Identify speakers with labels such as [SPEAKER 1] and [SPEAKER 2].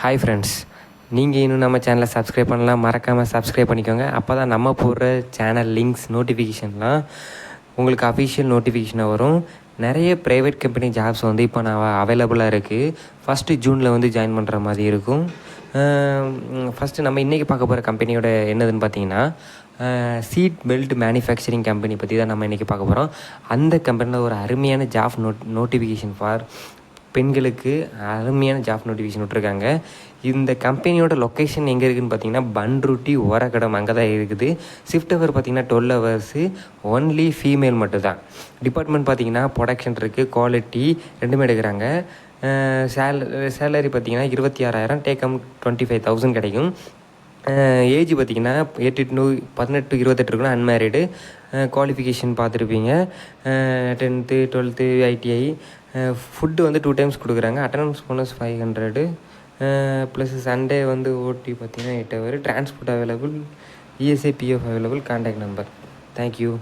[SPEAKER 1] Hi friends நீங்கள் இன்னும் நம்ம சேனலை சப்ஸ்கிரைப் பண்ணலாம் மறக்காமல் சப்ஸ்கிரைப் பண்ணிக்கோங்க. அப்போ தான் நம்ம போடுற சேனல் லிங்க்ஸ் நோட்டிஃபிகேஷன்லாம் உங்களுக்கு அஃபிஷியல் நோட்டிஃபிகேஷனாக வரும். நிறைய ப்ரைவேட் கம்பெனி ஜாப்ஸ் வந்து இப்போ நான் அவைலபிளாக இருக்குது ஃபஸ்ட்டு ஜூனில் வந்து ஜாயின் பண்ணுற மாதிரி இருக்கும். ஃபஸ்ட்டு நம்ம இன்றைக்கி பார்க்க போகிற கம்பெனியோட என்னதுன்னு பார்த்தீங்கன்னா சீட் பெல்ட் மேனுஃபேக்சரிங் கம்பெனி பற்றி தான் நம்ம இன்றைக்கி பார்க்க போகிறோம் அந்த கம்பெனியில் ஒரு அருமையான ஜாப் நோட் நோட்டிஃபிகேஷன் ஃபார் பெண்களுக்கு அருமையான ஜாப் நோட்டிஃபிகேஷன் விட்ருக்காங்க இந்த கம்பெனியோட லொக்கேஷன் எங்கே இருக்குதுன்னு பார்த்தீங்கன்னா பன்ருட்டி ஓரக்கடம் அங்கே தான் இருக்குது. ஷிஃப்ட் ஹவர் பார்த்தீங்கன்னா டுவெல் ஹவர்ஸு ஒன்லி ஃபீமேல் மட்டும்தான். டிபார்ட்மெண்ட் பார்த்தீங்கன்னா ப்ரொடக்ஷன் இருக்குது குவாலிட்டி ரெண்டுமே எடுக்கிறாங்க. சேல சேலரி பார்த்தீங்கன்னா இருபத்தி ஆறாயிரம் take home twenty five thousand கிடைக்கும். ஏஜ் பார்த்தீங்கன்னா எட்டு டு பதினெட்டு இருபத்தெட்டு இருக்கணும் அன்மேரிடு குவாலிஃபிகேஷன் பார்த்துருப்பீங்க. டென்த்து டுவெல்த்து ஐடிஐ ஃபுட்டு வந்து டூ டைம்ஸ் கொடுக்குறாங்க. Attendance bonus five hundred plus Sunday வந்து ஓடி பார்த்தீங்கன்னா eight hour transport available ESI PF available contact number thank you